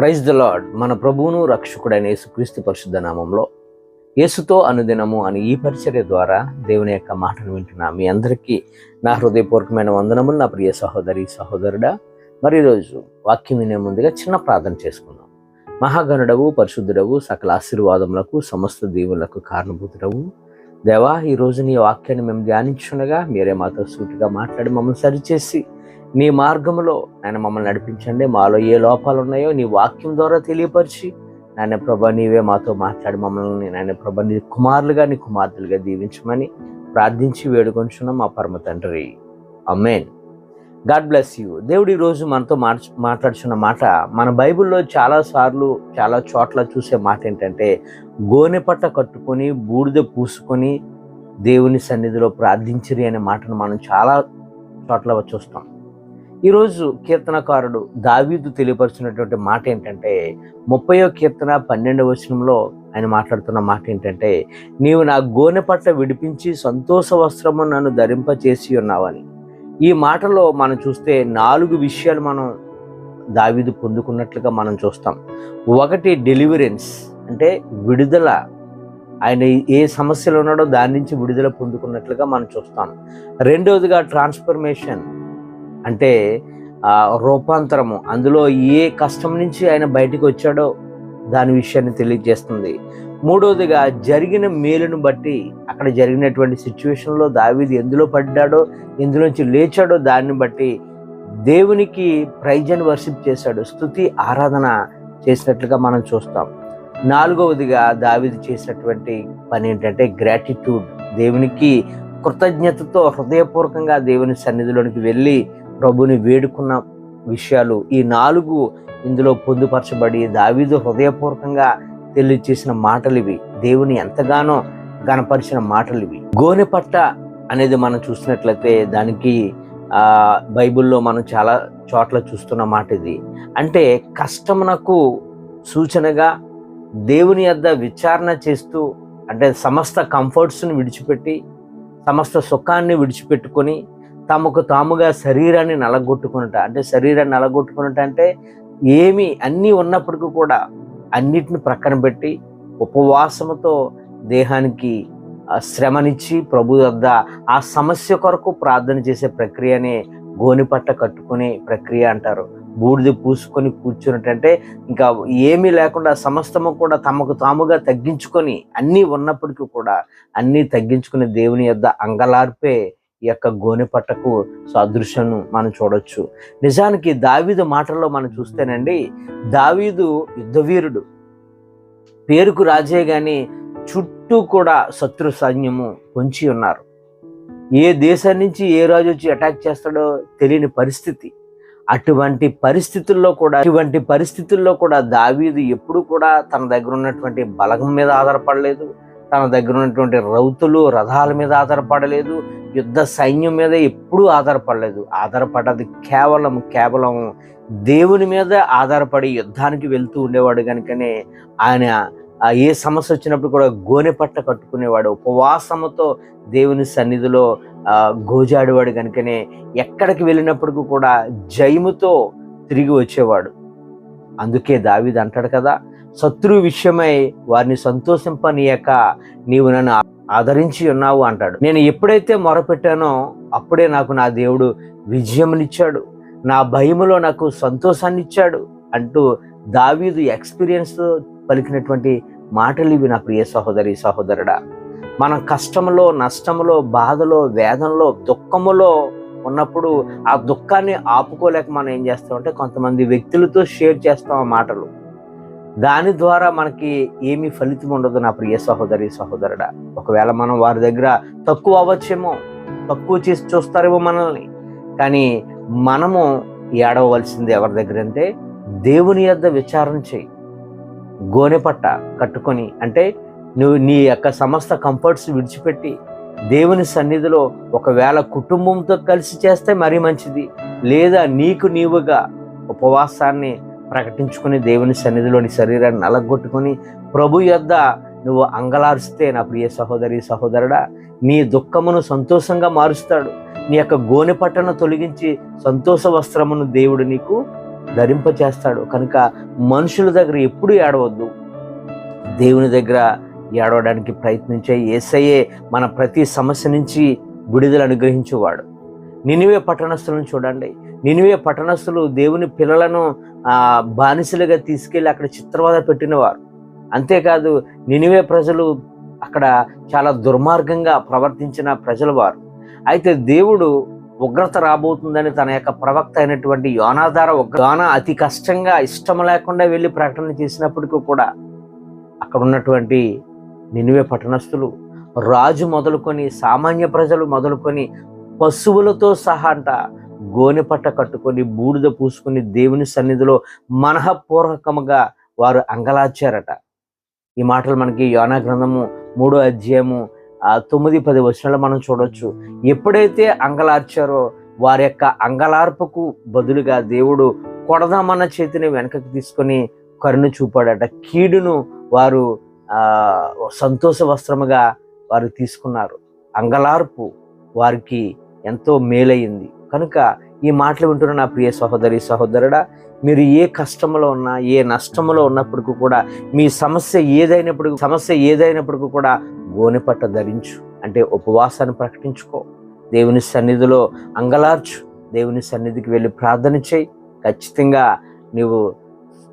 Praise the lord మన ప్రభువును రక్షకుడైన యేసుక్రీస్తు పరిశుద్ధ నామంలో యేసుతో అనుదినము అని ఈ పరిచర్య ద్వారా దేవుని యొక్క మాటను వింటున్నా మీ అందరికీ నా హృదయపూర్వకమైన వందనములు. నా ప్రియ సహోదరి సహోదరుడా మరి ఈరోజు వాక్యం వినే ముందుగా చిన్న ప్రార్థన చేసుకుందాం. మహాగణుడవు పరిశుద్ధుడవు సకల ఆశీర్వాదములకు సమస్త దేవులకు కారణభూతుడవు. దేవా ఈ రోజు నీ వాక్యాన్ని మేము ధ్యానించుండగా మీరే మాతో సూటిగా మాట్లాడి మమ్మల్ని సరిచేసి నీ మార్గంలో ఆయన మమ్మల్ని నడిపించండి. మాలో ఏ లోపాలు ఉన్నాయో నీ వాక్యం ద్వారా తెలియపరిచి నాయన ప్రభ నీవే మాతో మాట్లాడి మమ్మల్ని నాయన ప్రభ నీ కుమారులుగా నీ కుమార్తెలుగా దీవించమని ప్రార్థించి వేడుకొంచున్నాం మా పరమ తండ్రి. Amen God bless you. దేవుడు ఈరోజు మనతో మాట్ మాట్లాడుచున్న మాట మన బైబిల్లో చాలా సార్లు చాలా చోట్ల చూసే మాట ఏంటంటే గోనె పట్ట కట్టుకొని బూడిద పూసుకొని దేవుని సన్నిధిలో ప్రార్థించిరి అనే మాటను మనం చాలా చోట్ల చూస్తాం. ఈరోజు కీర్తనకారుడు దావీదు తెలియపరుచున్నటువంటి మాట ఏంటంటే ముప్పయో కీర్తన పన్నెండవ వచనంలో ఆయన మాట్లాడుతున్న మాట ఏంటంటే నీవు నా గోనె పట్ల విడిపించి సంతోష వస్త్రము నన్ను ధరింపచేసి ఉన్నావని. ఈ మాటలో మనం చూస్తే నాలుగు విషయాలు మనం దావీదు పొందుకున్నట్లుగా మనం చూస్తాం. ఒకటి డెలివరెన్స్ అంటే విడుదల. ఆయన ఏ సమస్యలు ఉన్నాడో దాని నుంచి విడుదల పొందుకున్నట్లుగా మనం చూస్తాం. రెండవదిగా ట్రాన్స్ఫర్మేషన్ అంటే ఆ రూపాంతరము అందులో ఏ కష్టం నుంచి ఆయన బయటికి వచ్చాడో దాని విషయాన్ని తెలియజేస్తుంది. మూడవదిగా జరిగిన మేలును బట్టి అక్కడ జరిగినటువంటి సిచ్యువేషన్లో దావీది ఎందులో పడ్డాడో ఎందులోంచి లేచాడో దాన్ని బట్టి దేవునికి ప్రైజ్ అండ్ వర్షిప్ చేశాడు. స్థుతి ఆరాధన చేసినట్లుగా మనం చూస్తాం. నాలుగవదిగా దావీది చేసినటువంటి పని ఏంటంటే గ్రాటిట్యూడ్. దేవునికి కృతజ్ఞతతో హృదయపూర్వకంగా దేవుని సన్నిధిలోనికి వెళ్ళి ప్రభుని వేడుకున్న విషయాలు ఈ నాలుగు ఇందులో పొందుపరచబడి దావీదు హృదయపూర్వకంగా తెలియచేసిన మాటలు ఇవి. దేవుని ఎంతగానో గనపరిచిన మాటలు ఇవి. గోనె పట్ట అనేది మనం చూసినట్లయితే దానికి బైబిల్లో మనం చాలా చోట్ల చూస్తున్న మాట ఇది. అంటే కష్టమునకు సూచనగా దేవుని యొద్ద విచారణ చేస్తూ అంటే సమస్త కంఫర్ట్స్ని విడిచిపెట్టి సమస్త సుఖాన్ని విడిచిపెట్టుకొని తమకు తాముగా శరీరాన్ని నలగొట్టుకునుట. అంటే శరీరాన్ని నలగొట్టుకునుట అంటే ఏమి అన్నీ ఉన్నప్పటికీ కూడా అన్నిటిని ప్రక్కన పెట్టి ఉపవాసముతో దేహానికి శ్రమనిచ్చి ప్రభు వద్ద ఆ సమస్య కొరకు ప్రార్థన చేసే ప్రక్రియనే గోనిపట్ట కట్టుకునే ప్రక్రియ అంటారు. బూడిద పూసుకొని కూర్చున్నట్టంటే ఇంకా ఏమీ లేకుండా సమస్తము కూడా తమకు తాముగా తగ్గించుకొని అన్నీ ఉన్నప్పటికీ కూడా అన్నీ తగ్గించుకుని దేవుని యొద్ద అంగలార్పే ఈ యొక్క గోనెపట్టకు పట్టకు మనం చూడొచ్చు. నిజానికి దావీదు మాటల్లో మనం చూస్తేనండి దావీదు యుద్ధవీరుడు. పేరుకు రాజే గాని చుట్టూ కూడా శత్రు సైన్యము పొంచి ఉన్నారు. ఏ దేశం నుంచి ఏ రాజు వచ్చి అటాక్ చేస్తాడో తెలియని పరిస్థితి. అటువంటి పరిస్థితుల్లో కూడా అటువంటి పరిస్థితుల్లో కూడా దావీదు ఎప్పుడు కూడా తన దగ్గర ఉన్నటువంటి బలగం మీద ఆధారపడలేదు. తన దగ్గర ఉన్నటువంటి రౌతులు రథాల మీద ఆధారపడలేదు యుద్ధ సైన్యం మీద ఎప్పుడూ ఆధారపడలేదు. ఆధారపడ్డది కేవలం కేవలం దేవుని మీద ఆధారపడి యుద్ధానికి వెళ్తూ ఉండేవాడు కనుకనే ఆయన ఏ సమస్య వచ్చినప్పుడు కూడా గోనె పట్ట కట్టుకునేవాడు ఉపవాసముతో దేవుని సన్నిధిలో గోజాడేవాడు కనుకనే ఎక్కడికి వెళ్ళినప్పటికీ కూడా జయముతో తిరిగి వచ్చేవాడు. అందుకే దావిది అంటాడు కదా శత్రువు విషయమై వారిని సంతోషింపనీయక నీవు నన్ను ఆదరించి ఉన్నావు అంటాడు. నేను ఎప్పుడైతే మొరపెట్టానో అప్పుడే నాకు నా దేవుడు విజయమునిచ్చాడు. నా భయములో నాకు సంతోషాన్ని ఇచ్చాడు అంటూ దావీదు ఎక్స్పీరియన్స్ పలికినటువంటి మాటలు ఇవి నా ప్రియ సహోదరి సహోదరుడా. మనం కష్టంలో నష్టంలో బాధలో వేదనలో దుఃఖములో ఉన్నప్పుడు ఆ దుఃఖాన్ని ఆపుకోలేక మనం ఏం చేస్తామంటే కొంతమంది వ్యక్తులతో షేర్ చేస్తాం ఆ మాటలు. దాని ద్వారా మనకి ఏమీ ఫలితం ఉండదు నా ప్రియ సహోదరి సహోదరుడా. ఒకవేళ మనం వారి దగ్గర తక్కువ అవ్వచ్చేమో తక్కువ చేసి చూస్తారేమో మనల్ని. కానీ మనము ఏడవలసింది ఎవరి దగ్గర అంటే దేవుని యొద్ద విచారణ చేయి. గోనెపట్ట కట్టుకొని అంటే నువ్వు నీ యొక్క సమస్త కంఫర్ట్స్ విడిచిపెట్టి దేవుని సన్నిధిలో ఒకవేళ కుటుంబంతో కలిసి చేస్తే మరీ మంచిది. లేదా నీకు నీవుగా ఉపవాసాన్ని ప్రకటించుకుని దేవుని సన్నిధిలోని శరీరాన్ని నలగొట్టుకొని ప్రభు యొద్ద నువ్వు అంగలారిస్తే నా ప్రియ సహోదరి సహోదరుడా నీ దుఃఖమును సంతోషంగా మారుస్తాడు. నీ యొక్క గోనె పట్టను తొలగించి సంతోష వస్త్రమును దేవుడు నీకు ధరింపచేస్తాడు. కనుక మనుషుల దగ్గర ఎప్పుడు ఏడవద్దు. దేవుని దగ్గర ఏడవడానికి ప్రయత్నించే ఏసయ్యే మన ప్రతి సమస్య నుంచి విడుదల అనుగ్రహించేవాడు. నినివే పట్టణస్థులను చూడండి. నినివే పట్టణస్థులు దేవుని పిల్లలను బానిసలుగా తీసుకెళ్ళి అక్కడ చిత్రవాద పెట్టినవారు. అంతేకాదు నినివే ప్రజలు అక్కడ చాలా దుర్మార్గంగా ప్రవర్తించిన ప్రజలు వారు అయితే దేవుడు ఉగ్రత రాబోతుందని తన యొక్క ప్రవక్త అయినటువంటి యోనాధార ఉగ్ర యోనా అతి కష్టంగా ఇష్టం లేకుండా వెళ్ళి ప్రకటన చేసినప్పటికీ కూడా అక్కడ ఉన్నటువంటి నినివే పట్టణస్థులు రాజు మొదలుకొని సామాన్య ప్రజలు మొదలుకొని పశువులతో సహా అంట గోనె పట్ట కట్టుకొని బూడిద పూసుకొని దేవుని సన్నిధిలో మనఃపూర్వకముగా వారు అంగలార్చారట ఈ మాటలు మనకి యోనా గ్రంథము మూడో అధ్యాయము తొమ్మిది పది వచనాలు మనం చూడొచ్చు. ఎప్పుడైతే అంగలార్చారో వారి యొక్క అంగలార్పుకు బదులుగా దేవుడు కొడదామన్న చేతిని వెనకకి తీసుకొని కరుణ చూపాడట. కీడును వారు సంతోష వస్త్రముగా వారు తీసుకున్నారు. అంగలార్పు వారికి ఎంతో మేలయ్యింది కనుక ఈ మాటలు వింటున్న నా ప్రియ సహోదరి సహోదరుడా మీరు ఏ కష్టంలో ఉన్నా ఏ నష్టంలో ఉన్నప్పటికీ కూడా మీ సమస్య ఏదైనప్పటికీ సమస్య ఏదైనప్పటికీ కూడా గోనెపట్ట ధరించు. అంటే ఉపవాసాన్ని ప్రకటించుకో. దేవుని సన్నిధిలో అంగలార్చు. దేవుని సన్నిధికి వెళ్ళి ప్రార్థన చేయి. ఖచ్చితంగా నీవు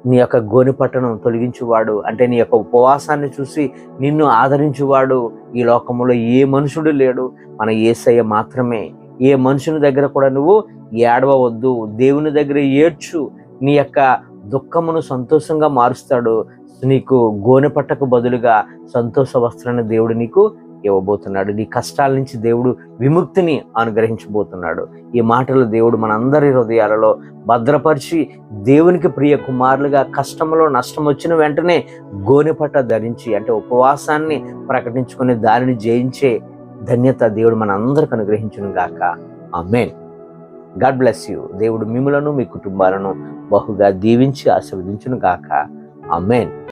నీ యొక్క గోనెపట్టను తొలగించువాడు. అంటే నీ యొక్క ఉపవాసాన్ని చూసి నిన్ను ఆదరించువాడు. ఈ లోకంలో ఏ మనుషుడు లేడు. మన ఏసయ్య మాత్రమే. ఏ మనుషుని దగ్గర కూడా నువ్వు ఏడవవద్దు. దేవుని దగ్గర ఏడ్చు. నీ యొక్క దుఃఖమును సంతోషంగా మారుస్తాడు. నీకు గోనె పట్టకు బదులుగా సంతోష వస్త్రాన్ని దేవుడు నీకు ఇవ్వబోతున్నాడు. నీ కష్టాల నుంచి దేవుడు విముక్తిని అనుగ్రహించబోతున్నాడు. ఈ మాటలు దేవుడు మనందరి హృదయాలలో భద్రపరిచి దేవునికి ప్రియ కుమారులుగా కష్టంలో నష్టం వచ్చిన వెంటనే గోనెపట్ట ధరించి అంటే ఉపవాసాన్ని ప్రకటించుకునే దానిని జయించే ధన్యత దేవుడు మన అందరికి అనుగ్రహించును గాక. ఆమెన్. God bless you. దేవుడు మిమ్మలను మీ కుటుంబాలను బహుగా దీవించి ఆశీర్వదించును గాక. ఆమెన్.